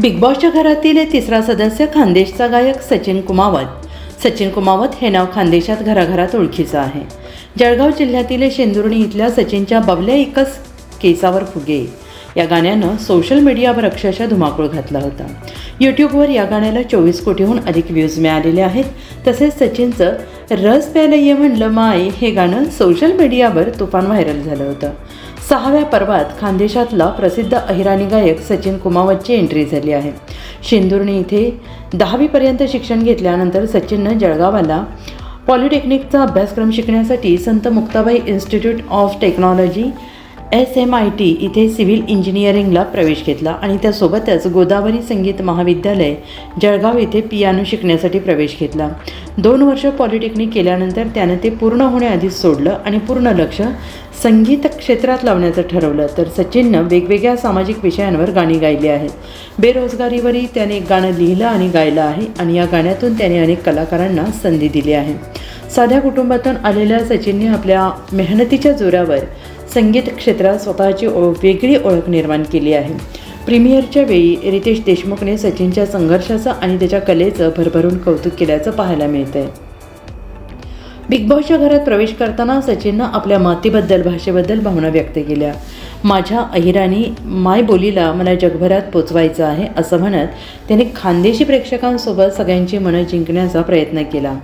Big बॉसच्या घरातील तिसरा सदस्य खानदेशचा गायक सचिन कुमावत. सचिन कुमावत हे नाव खानदेशात घराघरात ओळखीचं आहे. जळगाव जिल्ह्यातील शेंदुर्णी इथल्या सचिनच्या बबल्या एकच केसावर फुगे. या गाण्यानं सोशल मीडियावर अक्षरशः धुमाकूळ घातला होता. यूट्यूबवर या गाण्याला चोवीस कोटीहून अधिक व्ह्यूज मिळालेले आहेत. तसेच सचिनचं रस प्यायला ये म्हणलं माय हे गाणं सोशल मीडियावर तुफान व्हायरल झालं होतं. सहाव्या पर्वात खानदेशातला प्रसिद्ध अहिराणी गायक सचिन कुमावतची एंट्री झाली आहे. शेंदुर्णी इथे दहावीपर्यंत शिक्षण घेतल्यानंतर सचिननं जळगावाला पॉलिटेक्निकचा अभ्यासक्रम शिकण्यासाठी Sant Muktabai Institute of Technology S M I T इथे सिव्हिल इंजिनिअरिंगला प्रवेश घेतला आणि त्यासोबतच गोदावरी संगीत महाविद्यालय जळगाव येथे पियानो शिकण्यासाठी प्रवेश घेतला. दोन वर्ष पॉलिटेक्निक केल्यानंतर त्यानं ते पूर्ण होण्याआधीच सोडलं आणि पूर्ण लक्ष संगीत क्षेत्रात लावण्याचं ठरवलं. तर सचिननं वेगवेगळ्या सामाजिक विषयांवर गाणी गायली आहेत. बेरोजगारीवरही त्याने एक गाणं लिहिलं आणि गायलं आहे आणि या गाण्यातून त्याने अनेक कलाकारांना संधी दिली आहे. साध्या कुटुंबातून आलेल्या सचिनने आपल्या मेहनतीच्या जोरावर संगीत क्षेत्रात स्वतःची ओळख वेगळी ओळख निर्माण केली आहे. प्रीमियरच्या वेळी रितेश देशमुखने सचिनच्या संघर्षाचं आणि त्याच्या कलेचं भरभरून कौतुक केल्याचं पाहायला मिळतंय. बिग बॉसच्या घरात प्रवेश करताना सचिननं आपल्या मातीबद्दल भाषेबद्दल भावना व्यक्त केल्या. माझ्या अहिराणी माय बोलीला मला जगभरात पोचवायचं आहे असं म्हणत त्याने खानदेशी प्रेक्षकांसोबत सगळ्यांची मनं जिंकण्याचा प्रयत्न केला.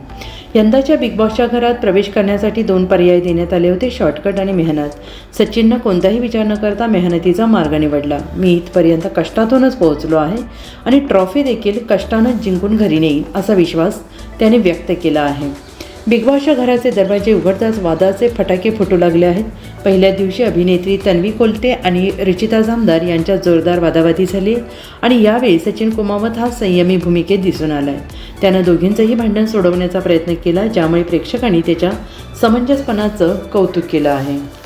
यंदाच्या बिग बॉसच्या घरात प्रवेश करण्यासाठी दोन पर्याय देण्यात आले होते शॉर्टकट आणि मेहनत. सचिननं कोणताही विचार न करता मेहनतीचा मार्ग निवडला. मी इथपर्यंत कष्टातूनच पोहोचलो आहे आणि ट्रॉफी देखील कष्टानंच जिंकून घरी नेईल असा विश्वास त्याने व्यक्त केला आहे. बिग बॉसच्या घराचे दरवाजे उघडताच वादाचे फटाके फुटू लागले आहेत. पहिल्या दिवशी अभिनेत्री तन्वी कोलते आणि रिचिता जामदार यांच्यात जोरदार वादावादी झाली आणि यावेळी सचिन कुमावत हा संयमी भूमिकेत दिसून आलाय. त्यानं दोघींचंही भांडण सोडवण्याचा प्रयत्न केला ज्यामुळे प्रेक्षकांनी त्याच्या समंजसपणाचं कौतुक केलं आहे.